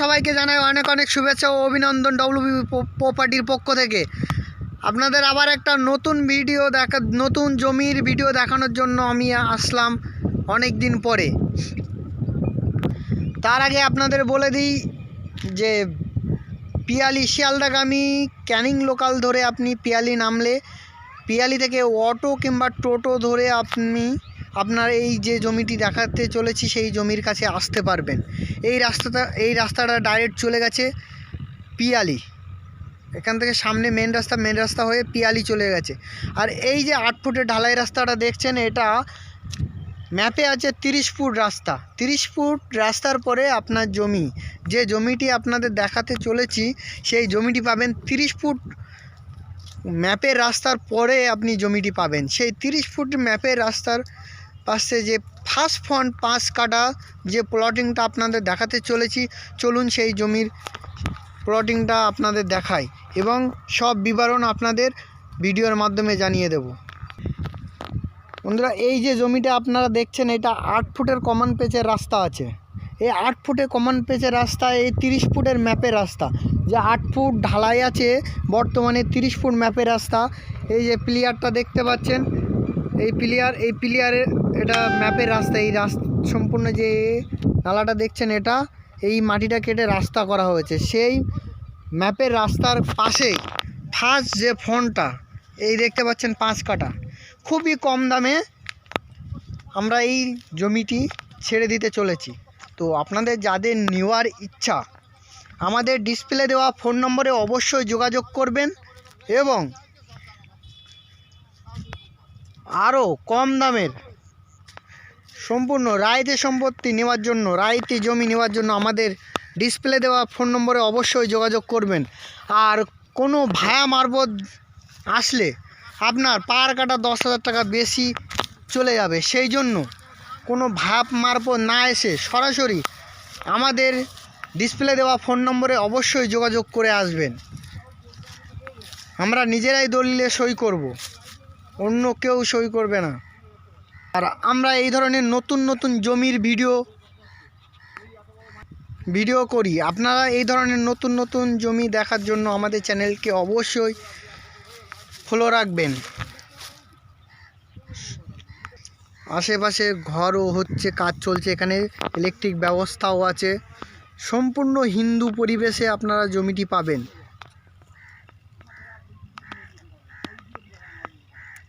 সবাইকে জানাই অনেক অনেক শুভেচ্ছা ও অভিনন্দন ডব্লিউবি প্রপার্টির পক্ষ থেকে। আপনাদের আবার একটা নতুন ভিডিও দেখা, নতুন জমির ভিডিও দেখানোর জন্য আমি আসলাম অনেক দিন পরে। তার আগে আপনাদের বলে দিই যে, পিয়ালি শিয়ালদাগামী ক্যানিং লোকাল ধরে আপনি পিয়ালি নামলে, পিয়ালি থেকে অটো কিংবা টোটো ধরে আপনি আপনার এই যে জমিটি দেখাতে চলেছি, সেই জমির কাছে আসতে পারবেন। এই রাস্তাটা এই রাস্তাটা ডাইরেক্ট চলে গেছে পিয়ালি। এখান থেকে সামনে মেন রাস্তা মেন রাস্তা হয়ে পিয়ালি চলে গেছে। আর এই যে আট ফুটের ঢালাই রাস্তাটা দেখছেন, এটা ম্যাপে আছে তিরিশ ফুট রাস্তা। তিরিশ ফুট রাস্তার পরে আপনার জমি, যে জমিটি আপনাদের দেখাতে চলেছি, সেই জমিটি পাবেন তিরিশ ফুট ম্যাপের রাস্তার পরে আপনি জমিটি পাবেন। সেই তিরিশ ফুট ম্যাপের রাস্তার পাশে যে ফার্স্ট ফ্রন্ট পাঁচ কাটা যে প্লটিংটা আপনাদের দেখাতে চলেছি, চলুন সেই জমির প্লটিংটা আপনাদের দেখাই এবং সব বিবরণ আপনাদের ভিডিওর মাধ্যমে জানিয়ে দেব। বন্ধুরা, এই যে জমিটা আপনারা দেখছেন, এটা আট ফুটের কমন পেচের রাস্তা আছে। এই আট ফুটের কমন পেচের রাস্তা, এই তিরিশ ফুটের ম্যাপের রাস্তা। যে আট ফুট ঢালাই আছে, বর্তমানে তিরিশ ফুট ম্যাপের রাস্তা। এই যে প্লেয়ারটা দেখতে পাচ্ছেন এই প্লেয়ার, এই প্লেয়ারের এটা ম্যাপের রাস্তা, এই রাস্তা সম্পূর্ণ যে নালাটা দেখছেন এটা, এই মাটিটা কেটে রাস্তা করা হয়েছে। সেই ম্যাপের রাস্তার পাশেই ফার্স্ট যে ফোনটা, এই দেখতে পাচ্ছেন পাঁচ কাটা। খুবই কম দামে আমরা এই জমিটি ছেড়ে দিতে চলেছি। তো আপনাদের যাদের নেওয়ার ইচ্ছা, আমাদের ডিসপ্লে দেওয়া ফোন নম্বরে অবশ্যই যোগাযোগ করবেন এবং আরও কম দামের। সম্পূর্ণ রায়তে সম্পত্তি নেওয়ার জন্য রায়তে জমি নেওয়ার জন্য আমাদের ডিসপ্লে দেওয়া ফোন নম্বরে অবশ্যই যোগাযোগ করবেন। আর কোনো ভায়া মারবত আসলে আপনার পার কাটা দশ হাজার টাকা বেশি চলে যাবে। সেই জন্য কোনো ভাব মারফত না এসে সরাসরি আমাদের ডিসপ্লে দেওয়া ফোন নম্বরে অবশ্যই যোগাযোগ করে আসবেন। আমরা নিজেরাই দলিলে সই করব। অন্য কেউ সই করবে না। আর আমরা এই ধরনের নতুন নতুন জমির ভিডিও ভিডিও করি। আপনারা এই ধরনের নতুন নতুন জমি দেখার জন্য আমাদের চ্যানেলকে অবশ্যই ফলো রাখবেন। আশেপাশে ঘরও হচ্ছে, কাজ চলছে, এখানে ইলেকট্রিক ব্যবস্থাও আছে। সম্পূর্ণ হিন্দু পরিবেশে আপনারা জমিটি পাবেন।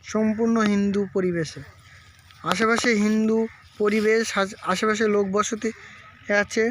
সম্পূর্ণ হিন্দু পরিবেশে। আশেপাশে হিন্দু পরিবেশ আশেপাশে লোক বসতি আছে।